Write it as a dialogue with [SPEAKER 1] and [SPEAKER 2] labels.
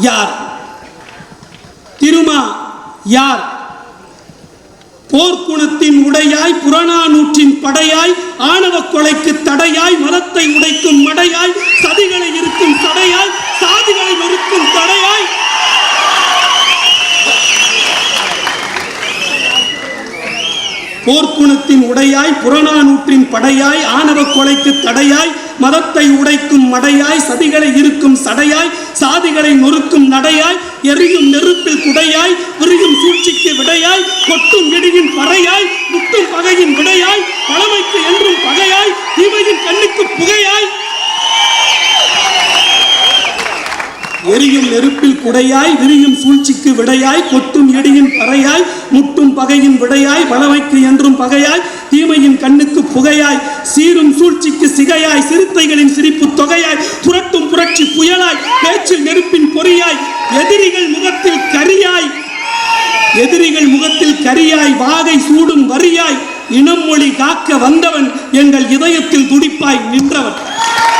[SPEAKER 1] யார்? திருமா யார்? போர்க்குணத்தின் உடையாய் புறநானூற்றின் படையாய் ஆணவ கொலைக்கு தடையாய் மதத்தை உடைக்கும் மடையாய் சதிகளை இருக்கும் தடையாய் சாதிகளை வெறுக்கும் தடையாய். போர்க்குணத்தின் உடையாய் புறநானூற்றின் படையாய் ஆணவ கொலைக்கு தடையாய் மதத்தை உடைக்கும் மடையாய் சதிகளை இருக்கும் சடையாய் சாதிகளை நொறுக்கும் நடையாய் எரியும் நெருப்பில் குடையாய் விரியும் சூழ்ச்சிக்கு விடையாய் கொட்டும் இடியின் பறையாய் முட்டும் பகையின் விடையாய் பழமைக்கு என்றும் பகையாய் தீமையின் கண்ணுக்கு புகையாய். எரியும் நெருப்பில் குடையாய் விரியும் சூழ்ச்சிக்கு விடையாய் கொட்டும் எடியின் பறையாய் முட்டும் பகையின் விடையாய் வளமைக்கு என்றும் பகையாய் தீமையின் கண்ணுக்கு புகையாய் சீரும் சூழ்ச்சிக்கு சிகையாய் சிறுத்தைகளின் சிரிப்பு தொகையாய் புரட்டும் புரட்சி புயலாய் பேச்சில் நெருப்பின் பொறியாய் எதிரிகள் முகத்தில் கரியாய். எதிரிகள் முகத்தில் கரியாய் வாகை சூடும் வரியாய் இனம் மொழி காக்க வந்தவன் எங்கள் இதயத்தில் துடிப்பாய் நின்றவன்.